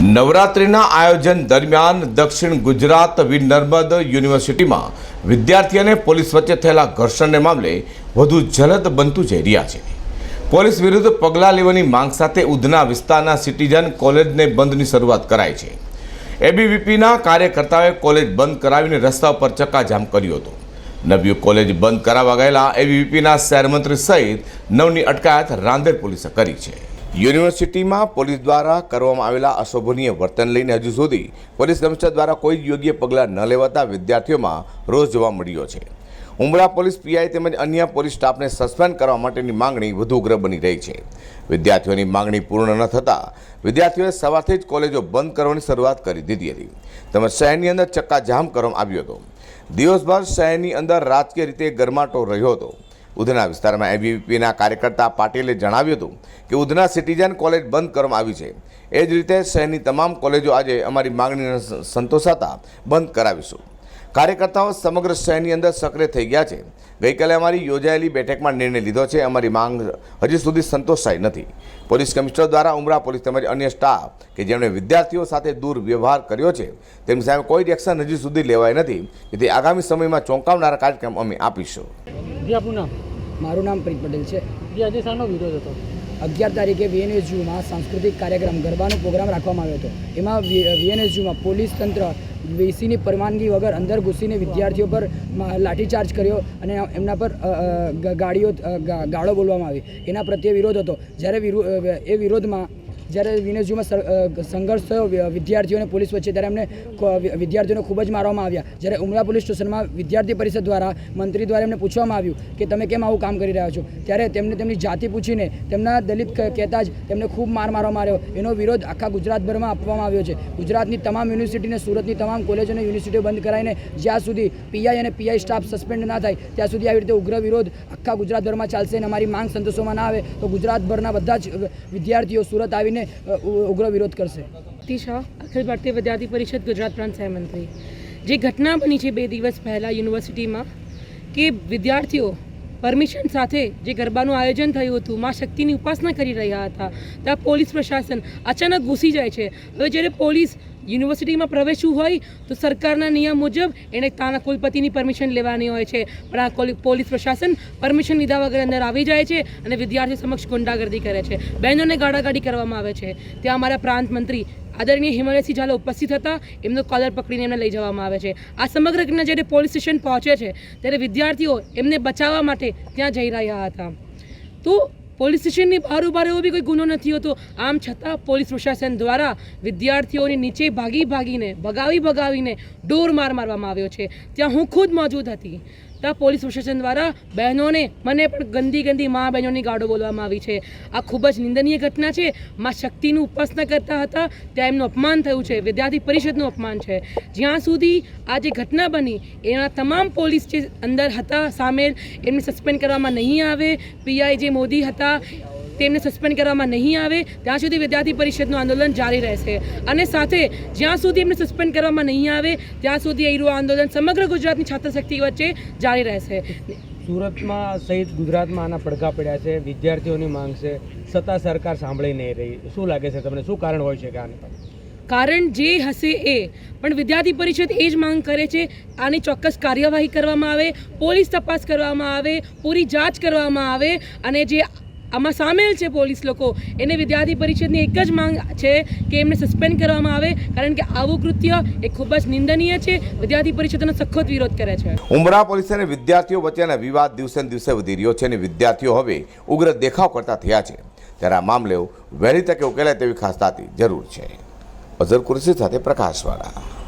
નવરાત્રિના આયોજન દરમિયાન દક્ષિણ ગુજરાત વીર નર્મદ યુનિવર્સિટીમાં વિદ્યાર્થી અને પોલીસ વચ્ચે થયેલા ઘર્ષણને મામલે વધુ જલદ બનતું જઈ રહ્યા છે. પોલીસ વિરુદ્ધ પગલાં લેવાની માંગ સાથે ઉધના વિસ્તારના સિટીઝન કોલેજને બંધની શરૂઆત કરાઈ છે. એબીવીપીના કાર્યકર્તાઓએ કોલેજ બંધ કરાવીને રસ્તા પર ચક્કાજામ કર્યો હતો. નવ્યું કોલેજ બંધ કરાવવા ગયેલા એબીવીપીના શહેરમંત્રી સહિત નવની અટકાયત રાંદેર પોલીસે કરી છે. યુનિવર્સિટીમાં પોલીસ દ્વારા કરવામાં આવેલા અશોભનીય વર્તન લઈને હજુ સુધી પોલીસ કમિશનર દ્વારા કોઈ યોગ્ય પગલાં ન લેવાતા વિદ્યાર્થીઓમાં રોષ જોવા મળ્યો છે. ઉમરા પોલીસ પીઆઈ તેમજ અન્ય પોલીસ સ્ટાફને સસ્પેન્ડ કરવા માટેની માંગણી વધુ ઉગ્ર બની રહી છે. વિદ્યાર્થીઓની માંગણી પૂર્ણ ન થતાં વિદ્યાર્થીઓએ સવારથી જ કોલેજો બંધ કરવાની શરૂઆત કરી દીધી હતી. તેમજ શહેરની અંદર ચક્કાજામ કરવામાં આવ્યો હતો. દિવસભર શહેરની અંદર રાજકીય રીતે ગરમાટો રહ્યો હતો. ઉધના વિસ્તારમાં એબીવીપીના કાર્યકર્તા પાટીલે જણાવ્યું હતું કે ઉધના સિટીઝન કોલેજ બંધ કરવામાં આવી છે. એ જ રીતે શહેરની તમામ કોલેજો આજે અમારી માગણીને સંતોષાતા બંધ કરાવીશું. કાર્યકર્તાઓ સમગ્ર શહેરની અંદર સક્રિય થઈ ગયા છે. ગઈકાલે અમારી યોજાયેલી બેઠકમાં નિર્ણય લીધો છે. અમારી માંગ હજી સુધી સંતોષાઈ નથી. પોલીસ કમિશનર દ્વારા ઉમરા પોલીસ તેમજ અન્ય સ્ટાફ કે જેમણે વિદ્યાર્થીઓ સાથે દુર્વ્યવહાર કર્યો છે, તેમની સામે કોઈ એક્શન હજી સુધી લેવાય નથી. જેથી આગામી સમયમાં ચોંકાવનારા કાર્યક્રમ અમે આપીશું. જી આપનું નામ? મારું નામ પ્રીત પટેલ છે. જી આજે શાનો વિરોધ હતો? અગિયાર તારીખે વીએનએસયુમાં સાંસ્કૃતિક કાર્યક્રમ ગરબાનો પ્રોગ્રામ રાખવામાં આવ્યો હતો. એમાં વીએનએસયુમાં પોલીસ તંત્ર વીસીની પરવાનગી વગર અંદર ઘૂસીને વિદ્યાર્થીઓ પર લાઠીચાર્જ કર્યો અને એમના પર ગાડીઓ ગાળો બોલવામાં આવી. એના પ્રત્યે વિરોધ હતો. જ્યારે એ વિરોધમાં જ્યારે યુનિવર્સિટીમાં સંઘર્ષ થયો વિદ્યાર્થીઓને પોલીસ વચ્ચે, ત્યારે એમને વિદ્યાર્થીઓને ખૂબ જ મારવામાં આવ્યા. જ્યારે ઉમરા પોલીસ સ્ટેશનમાં વિદ્યાર્થી પરિષદ દ્વારા, મંત્રી દ્વારા એમને પૂછવામાં આવ્યું કે તમે કેમ આવું કામ કરી રહ્યા છો? ત્યારે તેમને તેમની જાતિ પૂછીને, તેમના દલિત કહેતા જ તેમને ખૂબ માર મારવામાં આવ્યો. એનો વિરોધ આખા ગુજરાતભરમાં આપવામાં આવ્યો છે. ગુજરાતની તમામ યુનિવર્સિટીને, સુરતની તમામ કોલેજો અને યુનિવર્સિટીઓ બંધ કરાવીને, જ્યાં સુધી પીઆઈ અને પીઆઈ સ્ટાફ સસ્પેન્ડ ના થાય, ત્યાં સુધી આવી રીતે ઉગ્ર વિરોધ આખા ગુજરાતભરમાં ચાલશે અને અમારી માંગ સંતોષોમાં ના આવે, તો ગુજરાતભરના બધા જ વિદ્યાર્થીઓ સુરત આવીને અ, ઉગ્ર વિરોધ કરશે. ભારતી શાહ અખિલ ભારતીય વિદ્યાર્થી પરિષદ ગુજરાત પ્રાંત સહમંત્રી જે ઘટના બની છે બે દિવસ પહેલાં યુનિવર્સિટીમાં કે વિદ્યાર્થીઓ પરમિશન સાથે જે ગરબાનું આયોજન થયું હતું મા શક્તિની ઉપાસના કરી રહ્યા હતા ત્યાં પોલીસ પ્રશાસન અચાનક ઘૂસી જાય છે. હવે જ્યારે પોલીસ યુનિવર્સિટીમાં પ્રવેશવું હોય તો સરકારના નિયમ મુજબ એને તાના કુલપતિની પરમિશન લેવાની હોય છે. પણ આ પોલીસ પ્રશાસન પરમિશન લીધા વગર અંદર આવી જાય છે અને વિદ્યાર્થીઓ સમક્ષ ગુંડાગર્દી કરે છે. બહેનોને ગાડાગાડી કરવામાં આવે છે. ત્યાં અમારા પ્રાંત મંત્રી આદરણીય હિમાલયસિંહ ઝાલા ઉપસ્થિત હતા. એમનો કોલર પકડીને એમને લઈ જવામાં આવે છે. આ સમગ્ર ઘટના જ્યારે પોલીસ સ્ટેશન પહોંચે છે, ત્યારે વિદ્યાર્થીઓ એમને બચાવવા માટે ત્યાં જઈ રહ્યા હતા. તો પોલીસ સ્ટેશનની બહાર ઊભા રહેવો બી કોઈ ગુનો નથી હોતો. આમ છતાં પોલીસ પ્રશાસન દ્વારા વિદ્યાર્થીઓને નીચે ભાગી ભાગીને, ભગાવી ભગાવીને ડોર માર મારવામાં આવ્યો છે. ત્યાં હું ખુદ મોજૂદ હતી. ત્યાં પોલીસ પ્રશાસન દ્વારા બહેનોને, મને પણ ગંદી ગંદી મા બહેનોની ગાડો બોલવામાં આવી છે. આ ખૂબ જ નિંદનીય ઘટના છે. મા શક્તિનું ઉપાસના કરતા હતા, ત્યાં એમનું અપમાન થયું છે. વિદ્યાર્થી પરિષદનું અપમાન છે. જ્યાં સુધી આ જે ઘટના બની, એના તમામ પોલીસ જે અંદર હતા સામેલ, એમને સસ્પેન્ડ કરવામાં નહીં આવે. પીઆઈ જે મોદી હતા તેમને સસ્પેન્ડ કરવામાં નહીં આવે ત્યાં સુધી વિદ્યાર્થી પરિષદનું આંદોલન જારી રહેશે. અને સાથે જ્યાં સુધી એમને સસ્પેન્ડ કરવામાં નહીં આવે ત્યાં સુધી અહીંનું આંદોલન સમગ્ર ગુજરાતની છાત્રશક્તિ વચ્ચે જારી રહેશે. સુરતમાં સહિત ગુજરાતમાં આના પડઘા પડ્યા છે વિદ્યાર્થીઓની માંગ છે છતાં સરકાર સાંભળી નહીં રહી. શું લાગે છે તમને? શું કારણ હોય છે કે આને કારણ જે હશે એ. પણ વિદ્યાર્થી પરિષદ એ જ માંગ કરે છે આની ચોક્કસ કાર્યવાહી કરવામાં આવે પોલીસ તપાસ કરવામાં આવે પૂરી જાંચ કરવામાં આવે અને જે આમાં સામેલ છે પોલીસ લોકો. એને વિદ્યાર્થી પરિષદની એક જ માંગ છે કે એમને સસ્પેન્ડ કરવામાં આવે, કારણ કે આવું કૃત્ય એ ખૂબ જ નિંદનીય છે. વિદ્યાર્થી પરિષદનો સખત વિરોધ કરે છે. ઉમરા પોલીસ અને વિદ્યાર્થીઓ વચ્ચેના વિવાદ દિવસે દિવસે વધી રહ્યો છે અને વિદ્યાર્થીઓ હવે ઉગ્ર દેખાવ કરતા થયા છે. ત્યારે આ મામલે વહેલી તકે ઉકેલાય તેવી ખાસ તાતી જરૂર છે. અઝર કુરશી સાથે પ્રકાશવાળા.